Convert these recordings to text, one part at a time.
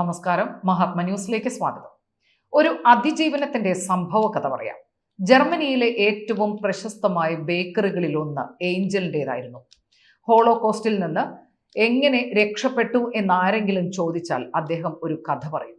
നമസ്കാരം. മഹാത്മ ന്യൂസിലേക്ക് സ്വാഗതം. ഒരു അതിജീവനത്തിന്റെ സംഭവ കഥ പറയാം. ജർമ്മനിയിലെ ഏറ്റവും പ്രശസ്തമായ ബേക്കറികളിൽ ഒന്ന് ഏഞ്ചലിന്റെതായിരുന്നു ഹോളോകോസ്റ്റിൽ നിന്ന് എങ്ങനെ രക്ഷപ്പെട്ടു എന്നാരെങ്കിലും ചോദിച്ചാൽ അദ്ദേഹം ഒരു കഥ പറയും.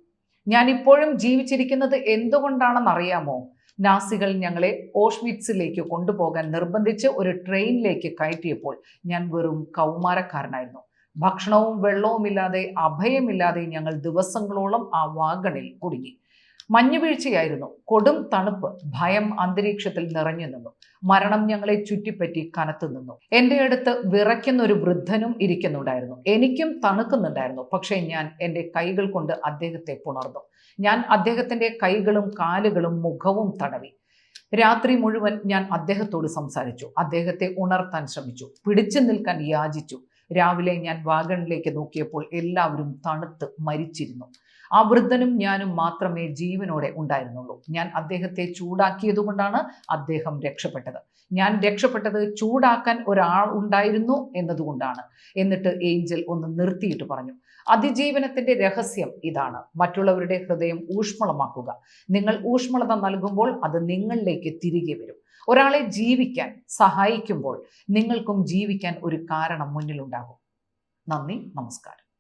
ഞാൻ ഇപ്പോഴും ജീവിച്ചിരിക്കുന്നത് എന്തുകൊണ്ടാണെന്ന് അറിയാമോ നാസികൾ ഞങ്ങളെ ഓഷ്വിറ്റ്സിലേക്ക് കൊണ്ടുപോകാൻ നിർബന്ധിച്ച് ഒരു ട്രെയിനിലേക്ക് കയറ്റിയപ്പോൾ ഞാൻ വെറും കൗമാരക്കാരനായിരുന്നു. ഭക്ഷണവും വെള്ളവുമില്ലാതെ അഭയമില്ലാതെ ഞങ്ങൾ ദിവസങ്ങളോളം ആ വാഗണിൽ കുടുങ്ങി. മഞ്ഞുവീഴ്ചയായിരുന്നു. കൊടും തണുപ്പ് ഭയം അന്തരീക്ഷത്തിൽ നിറഞ്ഞു നിന്നു. മരണം ഞങ്ങളെ ചുറ്റിപ്പറ്റി കനത്തു നിന്നു. എന്റെ അടുത്ത് വിറയ്ക്കുന്ന ഒരു വൃദ്ധനും ഇരിക്കുന്നുണ്ടായിരുന്നു. എനിക്കും തണുക്കുന്നുണ്ടായിരുന്നു. പക്ഷേ ഞാൻ എന്റെ കൈകൾ കൊണ്ട് അദ്ദേഹത്തെ പുണർന്നു. ഞാൻ അദ്ദേഹത്തിന്റെ കൈകളും കാലുകളും മുഖവും തടവി. രാത്രി മുഴുവൻ ഞാൻ അദ്ദേഹത്തോട് സംസാരിച്ചു. അദ്ദേഹത്തെ ഉണർത്താൻ ശ്രമിച്ചു. പിടിച്ചു നിൽക്കാൻ യാചിച്ചു. രാവിലെ ഞാൻ വാഗണിലേക്ക് നോക്കിയപ്പോൾ എല്ലാവരും തണുത്ത് മരിച്ചിരുന്നു. ആ വൃദ്ധനും ഞാനും മാത്രമേ ജീവനോടെ ഉണ്ടായിരുന്നുള്ളൂ. ഞാൻ അദ്ദേഹത്തെ ചൂടാക്കിയതുകൊണ്ടാണ് അദ്ദേഹം രക്ഷപ്പെട്ടത്. ഞാൻ രക്ഷപ്പെട്ടത് ചൂടാക്കാൻ ഒരാൾ ഉണ്ടായിരുന്നു എന്നതുകൊണ്ടാണ്. എന്നിട്ട് ഏഞ്ചൽ ഒന്ന് നിർത്തിയിട്ട് പറഞ്ഞു അതിജീവനത്തിന്റെ രഹസ്യം ഇതാണ്. മറ്റുള്ളവരുടെ ഹൃദയം ഊഷ്മളമാക്കുക. നിങ്ങൾ ഊഷ്മളത നൽകുമ്പോൾ അത് നിങ്ങളിലേക്ക് തിരികെ വരും. ഒരാളെ ജീവിക്കാൻ സഹായിക്കുമ്പോൾ നിങ്ങൾക്കും ജീവിക്കാൻ ഒരു കാരണം മുന്നിലുണ്ടാകും. നന്ദി നമസ്കാരം.